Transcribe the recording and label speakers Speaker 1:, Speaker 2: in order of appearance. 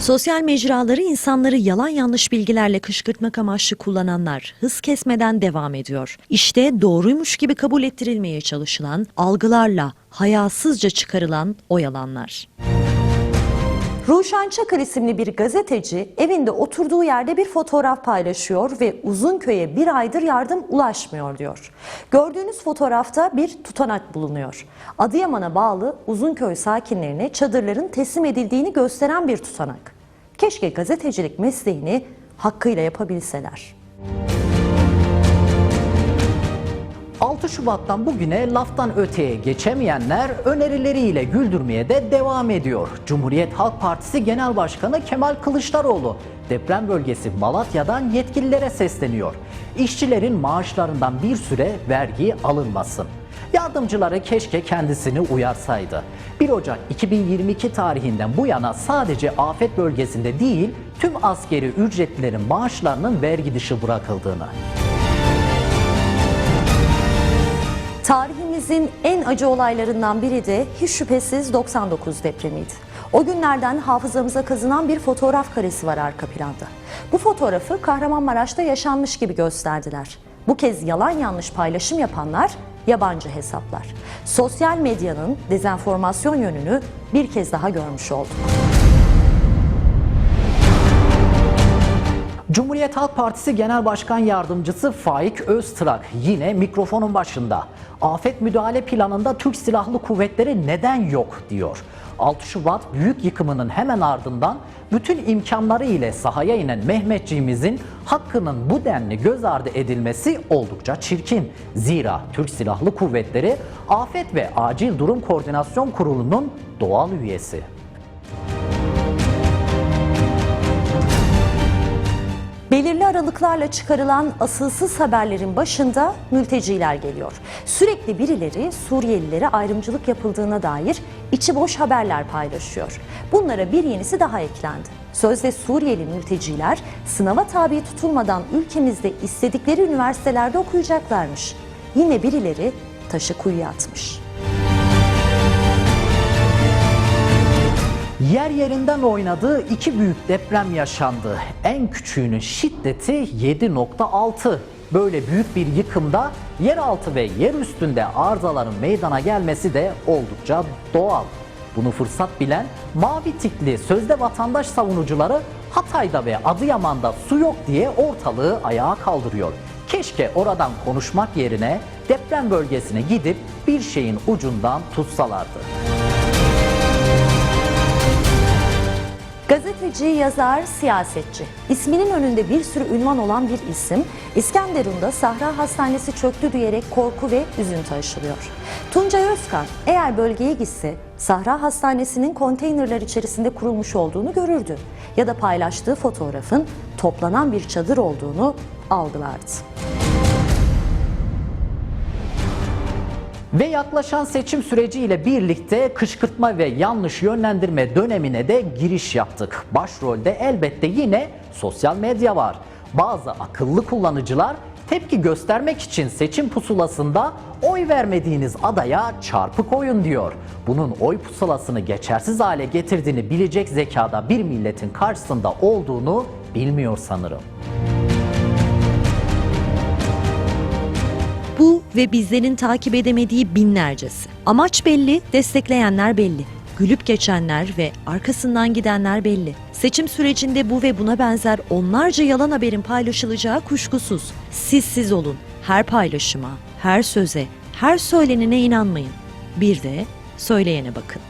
Speaker 1: Sosyal mecraları insanları yalan yanlış bilgilerle kışkırtmak amaçlı kullananlar hız kesmeden devam ediyor. İşte doğruymuş gibi kabul ettirilmeye çalışılan, algılarla hayasızca çıkarılan o yalanlar.
Speaker 2: Ruşen Çakır isimli bir gazeteci evinde oturduğu yerde bir fotoğraf paylaşıyor ve Uzunköy'e bir aydır yardım ulaşmıyor diyor. Gördüğünüz fotoğrafta bir tutanak bulunuyor. Adıyaman'a bağlı Uzunköy sakinlerine çadırların teslim edildiğini gösteren bir tutanak. Keşke gazetecilik mesleğini hakkıyla yapabilseler.
Speaker 3: 6 Şubat'tan bugüne laftan öteye geçemeyenler önerileriyle güldürmeye de devam ediyor. Cumhuriyet Halk Partisi Genel Başkanı Kemal Kılıçdaroğlu deprem bölgesi Malatya'dan yetkililere sesleniyor. İşçilerin maaşlarından bir süre vergi alınmasın. Yardımcıları keşke kendisini uyarsaydı. 1 Ocak 2022 tarihinden bu yana sadece afet bölgesinde değil tüm askeri ücretlilerin maaşlarının vergi dışı bırakıldığını.
Speaker 2: Tarihimizin en acı olaylarından biri de hiç şüphesiz 99 depremiydi. O günlerden hafızamıza kazınan bir fotoğraf karesi var arka planda. Bu fotoğrafı Kahramanmaraş'ta yaşanmış gibi gösterdiler. Bu kez yalan yanlış paylaşım yapanlar yabancı hesaplar. Sosyal medyanın dezenformasyon yönünü bir kez daha görmüş olduk.
Speaker 3: Cumhuriyet Halk Partisi Genel Başkan Yardımcısı Faik Öztrak yine mikrofonun başında. Afet müdahale planında Türk Silahlı Kuvvetleri neden yok diyor. 6 Şubat büyük yıkımının hemen ardından bütün imkanları ile sahaya inen Mehmetçiğimizin hakkının bu denli göz ardı edilmesi oldukça çirkin. Zira Türk Silahlı Kuvvetleri Afet ve Acil Durum Koordinasyon Kurulu'nun doğal üyesi.
Speaker 2: Belirli aralıklarla çıkarılan asılsız haberlerin başında mülteciler geliyor. Sürekli birileri Suriyelilere ayrımcılık yapıldığına dair içi boş haberler paylaşıyor. Bunlara bir yenisi daha eklendi. Sözde Suriyeli mülteciler sınava tabi tutulmadan ülkemizde istedikleri üniversitelerde okuyacaklarmış. Yine birileri taşı kuyuya atmış.
Speaker 3: Yer yerinden oynadığı iki büyük deprem yaşandı. En küçüğünün şiddeti 7.6. Böyle büyük bir yıkımda yeraltı ve yer üstünde arızaların meydana gelmesi de oldukça doğal. Bunu fırsat bilen mavi tikli sözde vatandaş savunucuları Hatay'da ve Adıyaman'da su yok diye ortalığı ayağa kaldırıyor. Keşke oradan konuşmak yerine deprem bölgesine gidip bir şeyin ucundan tutsalardı.
Speaker 2: Gazeteci, yazar, siyasetçi. İsminin önünde bir sürü ünvan olan bir isim, İskenderun'da Sahra Hastanesi çöktü diyerek korku ve üzüntü aşılıyor. Tuncay Özkan eğer bölgeye gitse Sahra Hastanesi'nin konteynerler içerisinde kurulmuş olduğunu görürdü. Ya da paylaştığı fotoğrafın toplanan bir çadır olduğunu algılardı.
Speaker 3: Ve yaklaşan seçim süreciyle birlikte kışkırtma ve yanlış yönlendirme dönemine de giriş yaptık. Başrolde elbette yine sosyal medya var. Bazı akıllı kullanıcılar tepki göstermek için seçim pusulasında oy vermediğiniz adaya çarpı koyun diyor. Bunun oy pusulasını geçersiz hale getirdiğini bilecek zekada bir milletin karşısında olduğunu bilmiyor sanırım.
Speaker 1: Bu ve bizlerin takip edemediği binlercesi. Amaç belli, destekleyenler belli. Gülüp geçenler ve arkasından gidenler belli. Seçim sürecinde bu ve buna benzer onlarca yalan haberin paylaşılacağı kuşkusuz. Siz siz olun. Her paylaşıma, her söze, her söylenene inanmayın. Bir de söyleyene bakın.